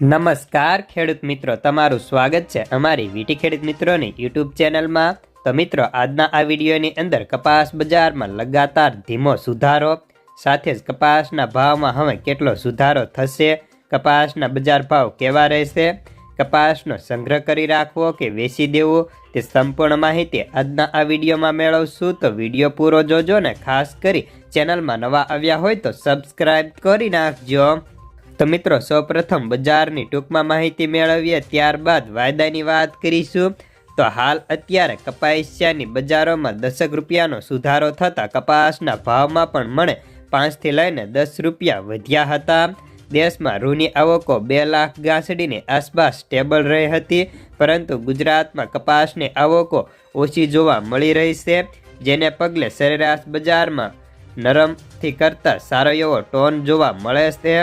નમસ્કાર ખેડૂત મિત્રો, તમારું સ્વાગત છે અમારી વીટી ખેડૂત મિત્રોની યુટ્યુબ ચેનલમાં. તો મિત્રો, આજના આ વિડીયોની અંદર કપાસ બજારમાં લગાતાર ધીમો સુધારો, સાથે જ કપાસના ભાવમાં હવે કેટલો સુધારો થશે, કપાસના બજાર ભાવ કેવા રહેશે, કપાસનો સંગ્રહ કરી રાખવો કે વેચી દેવો, તે સંપૂર્ણ માહિતી આજના આ વિડીયોમાં મેળવશું. તો વીડિયો પૂરો જોજો ને ખાસ કરી ચેનલમાં નવા આવ્યા હોય તો સબસ્ક્રાઈબ કરી નાખજો. તો મિત્રો, સૌપ્રથમ બજારની ટૂંકમાં માહિતી મેળવીએ, ત્યારબાદ વાયદાની વાત કરીશું. તો હાલ અત્યારે કપાસિયાની બજારોમાં દસક રૂપિયાનો સુધારો થતાં કપાસના ભાવમાં પણ મળે પાંચથી લઈને દસ રૂપિયા વધ્યા હતા. દેશમાં રૂની આવકો બે લાખ ગાંસડીની આસપાસ સ્ટેબલ રહી હતી, પરંતુ ગુજરાતમાં કપાસની આવકો ઓછી જોવા મળી રહી છે, જેને પગલે સરેરાશ બજારમાં નરમથી કરતાં સારો એવો ટોન જોવા મળે છે.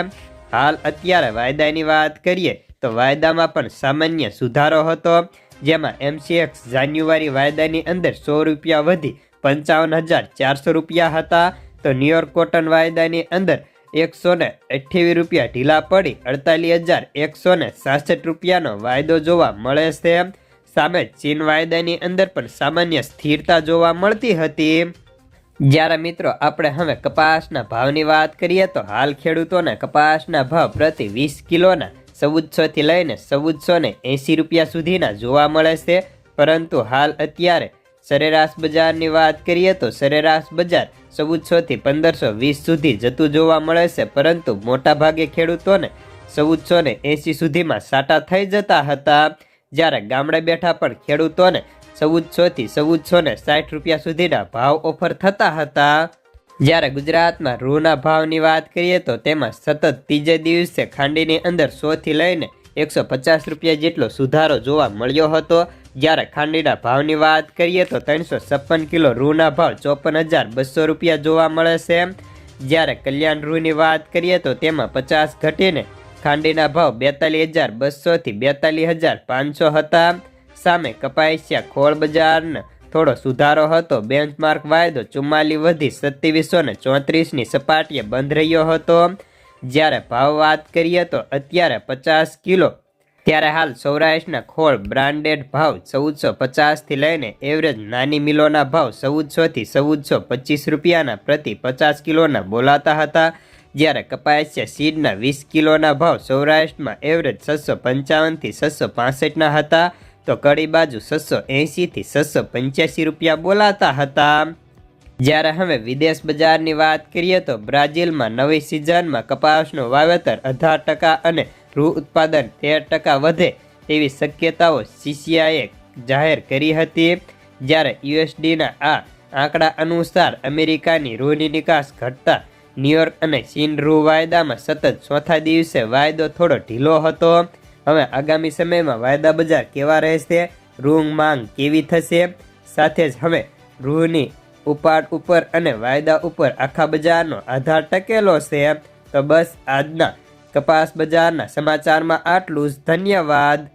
હાલ અત્યારે વાયદાની વાત કરીએ તો વાયદામાં પણ સામાન્ય સુધારો હતો, જેમાં એમસીએક્સ જાન્યુઆરી વાયદાની અંદર સો રૂપિયા વધી પંચાવન હજાર ચારસો રૂપિયા હતા. તો ન્યુયોર્ક કોટન વાયદાની અંદર એકસો ને અઠ્યાવીસ રૂપિયા ઢીલા પડી, અડતાલીસ હજાર એકસો ને સાસઠ રૂપિયાનો વાયદો જોવા મળે છે. સામે ચીન વાયદાની અંદર પણ સામાન્ય સ્થિરતા જોવા મળતી હતી. જ્યારે મિત્રો, આપણે હવે કપાસના ભાવની વાત કરીએ તો હાલ ખેડૂતોને કપાસના ભાવ પ્રતિ વીસ કિલોના ચૌદસોથી લઈને ચૌદસો ને એંસી રૂપિયા સુધીના જોવા મળે છે. પરંતુ હાલ અત્યારે સરેરાશ બજારની વાત કરીએ તો સરેરાશ બજાર ચૌદસોથી પંદરસો વીસ સુધી જતું જોવા મળે છે. પરંતુ મોટાભાગે ખેડૂતોને ચૌદસો ને એંસી સુધીમાં સાટા થઈ જતા હતા. જ્યારે ગામડે બેઠા પણ ખેડૂતોને ચૌદસોથી ચૌદસો ને સાઠ રૂપિયા સુધીના ભાવ ઓફર થતા હતા. જ્યારે ગુજરાતમાં રૂના ભાવની વાત કરીએ તો તેમાં સતત ત્રીજે દિવસે ખાંડીની અંદર સોથી લઈને એકસો પચાસ રૂપિયા જેટલો સુધારો જોવા મળ્યો હતો. જ્યારે ખાંડીના ભાવની વાત કરીએ તો ત્રણસો છપ્પન કિલો રૂના ભાવ ચોપન હજાર બસો રૂપિયા જોવા મળે છે. જ્યારે કલ્યાણ રૂની વાત કરીએ તો તેમાં પચાસ ઘટીને ખાંડીના ભાવ બેતાલીસ હજાર બસોથી બેતાલીસ હજાર પાંચસો હતા. સામે કપાસિયા ખોળ બજારનો થોડો સુધારો હતો. બેન્ચમાર્ક વાયદો ચુમ્માલી વધી સત્યાવીસો ને ચોત્રીસની સપાટીએ બંધ રહ્યો હતો. જ્યારે ભાવ વાત કરીએ તો અત્યારે પચાસ કિલો. ત્યારે હાલ સૌરાષ્ટ્રના ખોળ બ્રાન્ડેડ ભાવ ચૌદસો પચાસથી લઈને એવરેજ નાની મિલોના ભાવ ચૌદસોથી ચૌદસો પચીસ રૂપિયાના પ્રતિ પચાસ કિલોના બોલાતા હતા. જ્યારે કપાસિયા સીડના વીસ કિલોના ભાવ સૌરાષ્ટ્રમાં એવરેજ છસો પંચાવનથી છસો પાસઠના હતા. તો કડી બાજુ છસો એંશીથી છસો પંચ્યાસી રૂપિયા બોલાતા હતા. જ્યારે હવે વિદેશ બજારની વાત કરીએ તો બ્રાઝિલમાં નવી સિઝનમાં કપાસનું વાવેતર અઢાર ટકા અને રૂ ઉત્પાદન તેર ટકા વધે તેવી શક્યતાઓ સીસીઆઈએ જાહેર કરી હતી. જ્યારે યુએસડીના આ આંકડા અનુસાર અમેરિકાની રૂની નિકાસ ઘટતા ન્યુયોર્ક અને ચીન રૂ વાયદામાં સતત ચોથા દિવસે વાયદો થોડો ઢીલો હતો. હવે આગામી સમયમાં વાયદા બજાર કેવા રહેશે? રૂંગ માંગ કેવી થશે? સાથે જ હવે રૂહની ઉપાડ ઉપર અને વાયદા ઉપર આખા બજારનો આધાર ટકેલો છે. તો બસ આજના કપાસ બજારના સમાચારમાં આટલું જ. ધન્યવાદ.